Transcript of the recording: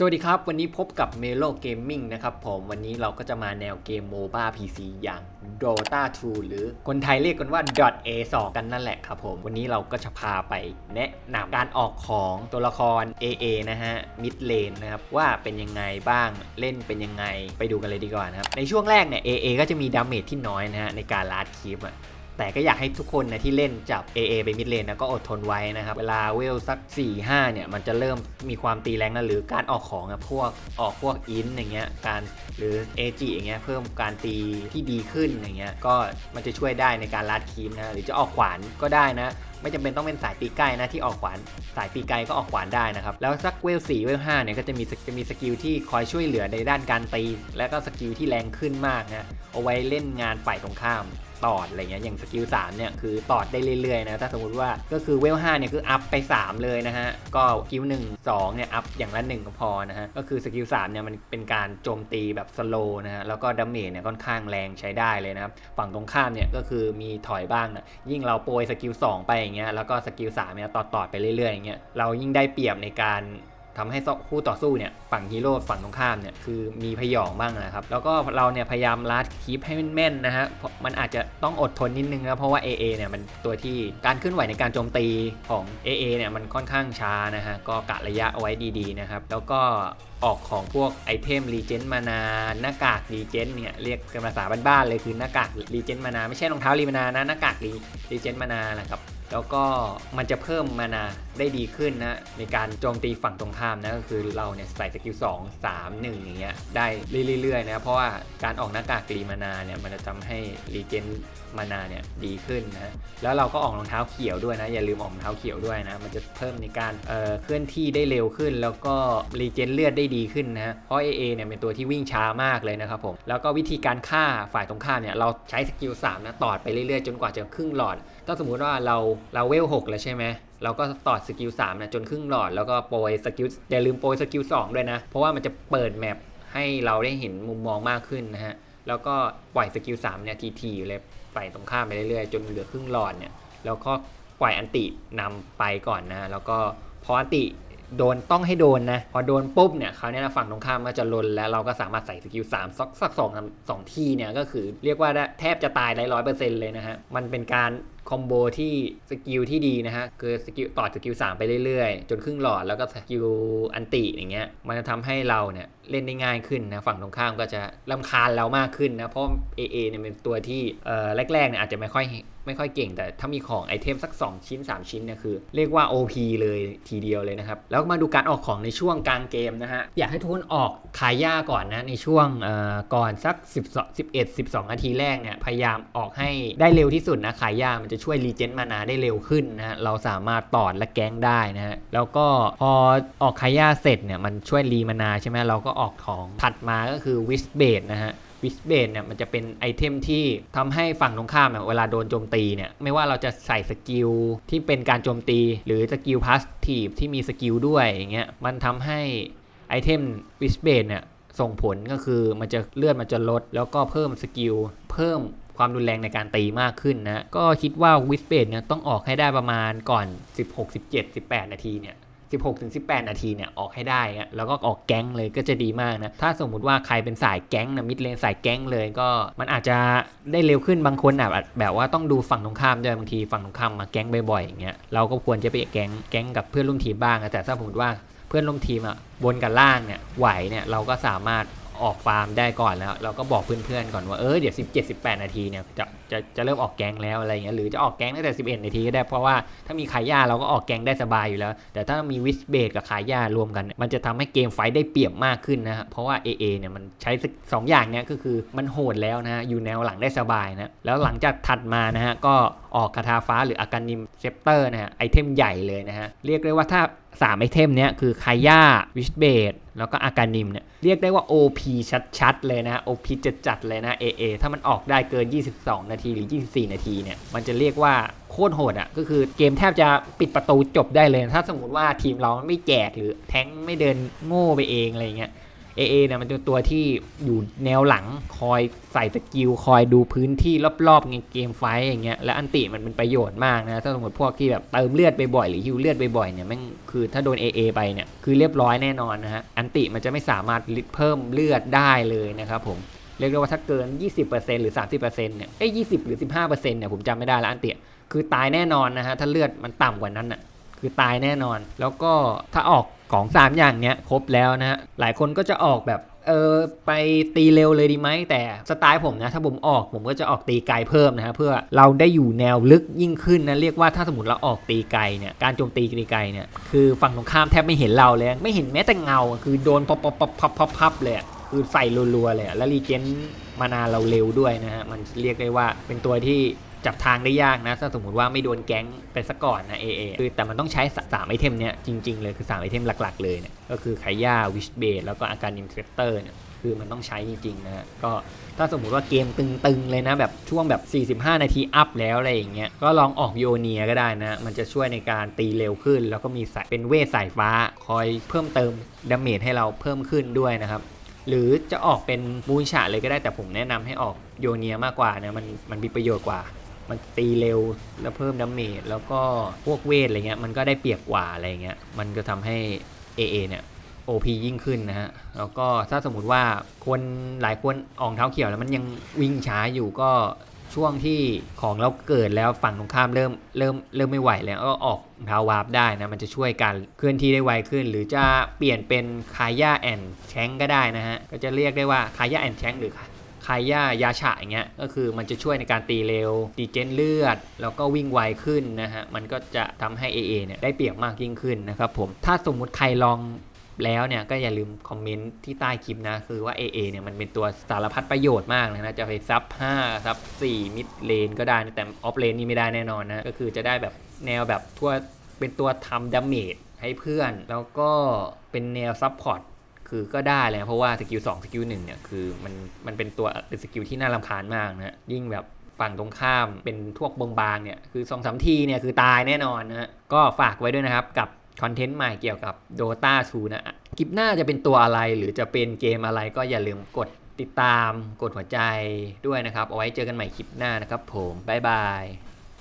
สวัสดีครับ วันนี้พบกับ Melo Gaming นะครับผมวันนี้เราก็จะมาแนวเกม MOBA PC อย่าง Dota 2 หรือคนไทยเรียกกันว่า .a2 กันนั่นแหละครับผมวันนี้เราก็จะพาไปแนะนำการออกของตัวละคร AA นะฮะ Mid Lane นะครับว่าเป็นยังไงบ้างเล่นเป็นยังไงไปดูกันเลยดีกว่านะครับในช่วงแรกเนี่ย AA ก็จะมีดาเมจที่น้อยนะฮะในการลาดคีปอะ แต่ก็อยากให้ทุกคนนะที่เล่นจับ AA ไปมิดเลนนะก็อดทนไว้นะครับ เวลาเวลสัก 4 5 เนี่ย มันจะเริ่มมีความตีแรงนะหรือการออกของอะพวกออกพวกอินอย่างเงี้ยการหรือ AG อย่างเงี้ยเพิ่มการตีที่ดีขึ้นอย่างเงี้ยก็มันจะช่วยได้ในการลัดคีมนะหรือจะออกขวานก็ได้นะไม่จำเป็นต้องเป็นสายตีใกล้นะที่ออกขวานสายตีไกลก็ออกขวานได้นะครับ แล้วสักเวล4เวล5เนี่ยก็จะมีจะมีสกิลที่คอยช่วยเหลือในด้านการตี และก็สกิลที่แรงขึ้นมากนะเอาไว้เล่นงานฝ่ายตรงข้าม ตอดอะไรเงี้ยอย่างสกิล3เนี่ยคือตอดได้เรื่อยๆนะถ้าสมมติว่าก็คือเวล5เนี่ยคืออัพไป 3 เลยนะฮะก็สกิล1 2เนี่ยอัพอย่างละ1ก็พอนะฮะก็คือสกิล3เนี่ยมันเป็นการโจมตีแบบสโลนะฮะแล้วก็ดาเมจเนี่ยค่อนข้างแรงใช้ได้เลยนะครับฝั่งตรงข้ามเนี่ยก็คือมีถอยบ้างนะยิ่งเราโปรยสกิล2ไปอย่างเงี้ยแล้วก็สกิล3เนี่ยตอดตอดๆไปเรื่อยๆอย่างเงี้ยเรายิ่งได้เปรียบในการ ทำให้คู่ต่อสู้เนี่ยฝั่งฮีโร่ฝั่งตรงข้ามเนี่ยคือมีพยองบ้างนะครับ แล้วก็เราเนี่ยพยายามลัดคีปให้แม่นๆนะฮะเพราะมันอาจจะต้องอดทนนิดนึงนะเพราะว่า AA เนี่ยมันตัวที่การเคลื่อนไหวในการโจมตีของ AA เนี่ยมันค่อนข้างช้านะฮะก็กะระยะเอาไว้ดีๆนะครับแล้วก็ออกของพวกไอเทมรีเจนมานาหน้ากากรีเจนเนี่ยเรียกกันภาษาบ้านๆเลยคือหน้ากากรีเจนมานาไม่ใช่รองเท้ารีมานานะหน้ากากรีเจนมานานะครับ แล้วก็มันจะเพิ่มมานาได้ดีขึ้นนะ ในการโจมตีฝั่งตรงข้ามนะก็คือเราเนี่ยใส่สกิล2 3 1อย่างเงี้ยได้เรื่อยๆนะเพราะว่าการออกหน้ากากรีมานาเนี่ยมันจะทำให้รีเจนมานาเนี่ยดีขึ้นนะแล้วเราก็ออกรองเท้าเขียวด้วยนะ อย่าลืมออกรองเท้าเขียวด้วยนะ มันจะเพิ่มในการเอ่อเคลื่อนที่ได้เร็วขึ้น แล้วก็รีเจนเลือดได้ดีขึ้นนะเพราะ AA เนี่ยเป็นตัวที่วิ่งช้ามากเลยนะครับผมแล้วก็วิธีการฆ่าฝ่ายตรงข้ามเนี่ยเราใช้สกิล3นะตอดไปเรื่อยๆ จนกว่าจะครึ่งหลอดถ้าสมมุติว่าเราเราเวล6แล้วใช่ไหมเราก็ต่อสกิล3นะจนครึ่งหลอดแล้วก็โปรยสกิลอย่าลืมโปรยสกิล2ด้วยนะ เพราะว่ามันจะเปิดแมปให้เราได้เห็นมุมมองมากขึ้นนะฮะ แล้วก็ปล่อยสกิล3เนี่ยทีๆเลยฝ่ายตรงข้ามไปเรื่อยๆ จนเหลือครึ่งหลอดเนี่ยแล้วก็ปล่อยอันตินำไปก่อนนะแล้วก็พออันติโดนต้องให้โดนนะ พอโดนปุ๊บเนี่ยคราวนี้นะฝั่งตรงข้ามก็จะลนแล้วเราก็สามารถใส่สกิล3สักสักสองสองที่เนี่ยก็คือเรียกว่าแทบจะตายได้ร้อยเปอร์เซ็นต์เลยนะฮะมันเป็นการ คอมโบที่สกิลที่ดีนะฮะคือสกิลต่อสกิล3ไปเรื่อยๆ จนครึ่งหลอดแล้วก็สกิลอันติอย่างเงี้ยมันจะทำให้เราเนี่ยเล่นได้ง่ายขึ้นนะฝั่งตรงข้ามก็จะลำคาญเรามากขึ้นนะเพราะ AA เนี่ยเป็นตัวที่เอ่อแรกๆเนี่ยอาจจะไม่ค่อยไม่ค่อยเก่ง แต่ถ้ามีของไอเทมสัก 2 ชิ้น 3 ชิ้นเนี่ยคือ เรียกว่า OP เลยทีเดียวเลยนะครับ แล้วมาดูการออกของในช่วงกลางเกมนะฮะ อยากให้ทุกคนออกขายย่าก่อนนะ ในช่วงเอ่อก่อนสัก 12 11 12 นาทีแรกเนี่ยพยายามออกให้ได้เร็วที่สุดนะขายย่ามันจะช่วยรีเจนมานาได้เร็วขึ้นนะเราสามารถตอดและแก๊งได้นะฮะแล้วก็พอออกขาย่าเสร็จเนี่ยมันช่วยรีมานาใช่ไหมเราก็ออกของถัดมาก็คือวิสเบดนะฮะวิสเบนเนี่ยมันจะเป็นไอเทมที่ทำให้ฝั่งตรงข้ามเนี่ยเวลาโดนโจมตีเนี่ยไม่ว่าเราจะใส่สกิลที่เป็นการโจมตี หรือสกิลพาสทีฟที่มีสกิลด้วยอย่างเงี้ยมันทำให้ไอเทมวิสเบนเนี่ยส่งผลก็คือมันจะเลือดมันจะลด แล้วก็เพิ่มสกิลเพิ่ม ความรุนแรงในการตีมากขึ้นนะ ก็คิดว่าวิสเบนเนี่ยต้องออกให้ได้ประมาณก่อน 16 17 18 นาทีเนี่ย16ถึง18 นาทีเนี่ยออกให้ได้อะแล้วก็ออกแก๊งเลยก็จะดีมากนะ ถ้าสมมุติว่าใครเป็นสายแก๊งนะมิดเลนสายแก๊งเลยก็มันอาจจะได้เร็วขึ้นบางคนอะแบบว่าต้องดูฝั่งตรงข้ามด้วยบางทีฝั่งตรงข้ามมาแก๊งบ่อยๆอย่างเงี้ยเราก็ควรจะไปแก๊งแก๊งกับเพื่อนร่วมทีมบ้างนะแต่ถ้าสมมติว่าเพื่อนร่วมทีมอะบนกับล่างเนี่ยไหวเนี่ยเราก็สามารถ ออกฟาร์มได้ก่อนแล้ว เราก็บอกเพื่อนๆก่อนว่าเออเดี๋ยว 17 18 นาทีเนี่ยจะจะจะเริ่มออกแกงแล้วอะไรเงี้ยหรือจะออกแกงตั้งแต่ 11 นาทีก็ได้เพราะว่าถ้ามีขายยาเราก็ออกแกงได้สบายอยู่แล้ว แต่ถ้ามีวิสเบดกับขายยารวมกัน มันจะทำให้เกมไฟได้เปรียบมากขึ้นนะฮะเพราะว่า AA เนี่ยมันใช้สองอย่างเนี่ยก็คือมันโหดแล้วนะฮะอยู่แนวหลังได้สบายนะแล้วหลังจากถัดมานะฮะก็ออกคาถาฟ้าหรืออาการนิมเซปเตอร์นะฮะไอเทมใหญ่เลยนะฮะเรียกได้ว่าถ้าสามไอเทมเนี้ยคือคายาวิชเบดแล้วก็อาการนิมเนี่ยเรียกได้ว่า OP ชัดๆ เลยนะ OP จะจัดๆเลยนะ AA ถ้ามันออกได้เกิน 22 นาทีหรือ 24 นาทีเนี่ยมันจะเรียกว่าโคตรโหดอะ่ะก็คือเกมแทบจะปิดประตูจบได้เลย ถ้าสมมติว่าทีมเราไม่แจกหรือแท้งไม่เดินโง่ไปเองอะไรเงี้ย AA เนี่ยมันเป็นตัวที่อยู่แนวหลังคอยใส่สกิล คอยดูพื้นที่รอบๆในเกมไฟอย่างเงี้ยและอันติมันเป็นประโยชน์มากนะ ถ้าสมมติพวกที่แบบเติมเลือดไปบ่อยหรือฮิวเลือดไปบ่อยเนี่ยแม่งคือถ้าโดน AA ไปเนี่ยคือเรียบร้อยแน่นอนนะฮะอันติมันจะไม่สามารถเพิ่มเลือดได้เลยนะครับผมเรียกได้ว่าถ้าเกิน 20%หรือ 30%เนี่ยเอ้ย20 หรือ 15%เนี่ยผมจำไม่ได้แล้วอันเตียคือตายแน่นอนนะฮะถ้าเลือดมันต่ำกว่านั้นน่ะ คือตายแน่นอน แล้วก็ถ้าออกของ 3 อย่างเนี้ยครบแล้วนะฮะหลายคนก็จะออกแบบเออไปตีเร็วเลยดีไหมแต่สไตล์ผมนะ ถ้าผมออกผมก็จะออกตีไกลเพิ่มนะฮะเพื่อเราได้อยู่แนวลึกยิ่งขึ้นนะเรียกว่าถ้าสมมติเราออกตีไกลเนี่ยการโจมตีตีไกลเนี่ยคือฝั่งตรงข้ามแทบไม่เห็นเราเลย ไม่เห็นแม้แต่เงา คือโดนพับพับพับพับพับพับเลยคือใส่รัวๆเลยแล้วรีเจนมานาเราเร็วด้วยนะฮะมันเรียกได้ว่าเป็นตัวที่ จับทางได้ยากนะ ถ้าสมมติว่าไม่โดนแก๊งไปซะก่อนนะเอเอคือแต่มันต้องใช้สามไอเทมเนี้ยจริง ๆ เลยคือ 3 ไอเทมหลัก ๆ เลยเนี่ยก็คือไคย่าวิชเบดแล้วก็อาการอินเทรเตอร์เนี่ยคือมันต้องใช้จริงๆนะฮะก็ถ้าสมมุติว่าเกมตึงๆเลยนะแบบช่วงแบบ 45 นาทีอัพแล้วอะไรอย่างเงี้ยก็ลองออกโยเนียก็ได้นะ มันจะช่วยในการตีเร็วขึ้น แล้วก็มีสายเป็นเวทสายฟ้า คอยเพิ่มเติมดาเมจให้เราเพิ่มขึ้นด้วยนะครับหรือจะออกเป็นมูนฉะเลยก็ได้แต่ผมแนะนำให้ออกโยเนียมากกว่านะมันมันมีประโยชน์กว่า มันตีเร็วแล้วเพิ่มดาเมจแล้วก็พวกเวทอะไรเงี้ยมันก็ได้เปรียบกว่าอะไรเงี้ยมันก็ทำให้ AA เนี่ย OP ยิ่งขึ้นนะฮะแล้วก็ถ้าสมมุติว่าคนหลายคนอองเท้าเขียวแล้วมันยังวิ่งช้าอยู่ก็ช่วงที่ของเราเกิดแล้วฝั่งตรงข้ามเริ่มเริ่มเริ่มไม่ไหวแล้วก็ออกเท้าวาร์ปได้นะ มันจะช่วยการเคลื่อนที่ได้ไวขึ้น หรือจะเปลี่ยนเป็นคาย่าแอนแชงก็ได้นะฮะ ก็จะเรียกได้ว่าคาย่าแอนแชงหรือ คายายาฉะอย่างเงี้ยก็คือมันจะช่วยในการตีเร็วตีเจนเลือด แล้วก็วิ่งไวขึ้นนะฮะมันก็จะทำให้ AA เนี่ยได้เปรียบมากยิ่งขึ้นนะครับผมถ้าสมมุติใครลองแล้วเนี่ยก็อย่าลืมคอมเมนต์ที่ใต้คลิปนะ คือว่า AA เนี่ยมันเป็นตัวสารพัดประโยชน์มากเลยนะ จะไปซับ 5 ซับ 4 มิดเลนก็ได้ แต่ออฟเลนนี่ไม่ได้แน่นอนนะ ก็คือจะได้แบบแนวแบบทั่วเป็นตัวทำดาเมจให้เพื่อน แล้วก็เป็นแนวซับพอร์ต คือก็ได้เลยนะเพราะว่าสกิล2สกิล1เนี่ยคือมันมันเป็นตัวเป็นสกิลที่น่ารำคาญมากนะฮะยิ่งแบบฝั่งตรงข้ามเป็นพวกบางๆเนี่ยคือ2อสทีเนี่ยคือตายแน่นอนนะฮะก็ฝากไว้ด้วยนะครับกับคอนเทนต์ใหม่เกี่ยวกับ Dota 2นะคลิปหน้าจะเป็นตัวอะไรหรือจะเป็นเกมอะไรก็อย่าลืมกดติดตามกดหัวใจด้วยนะครับ เอาไว้เจอกันใหม่คลิปหน้านะครับผม บ๊ายบาย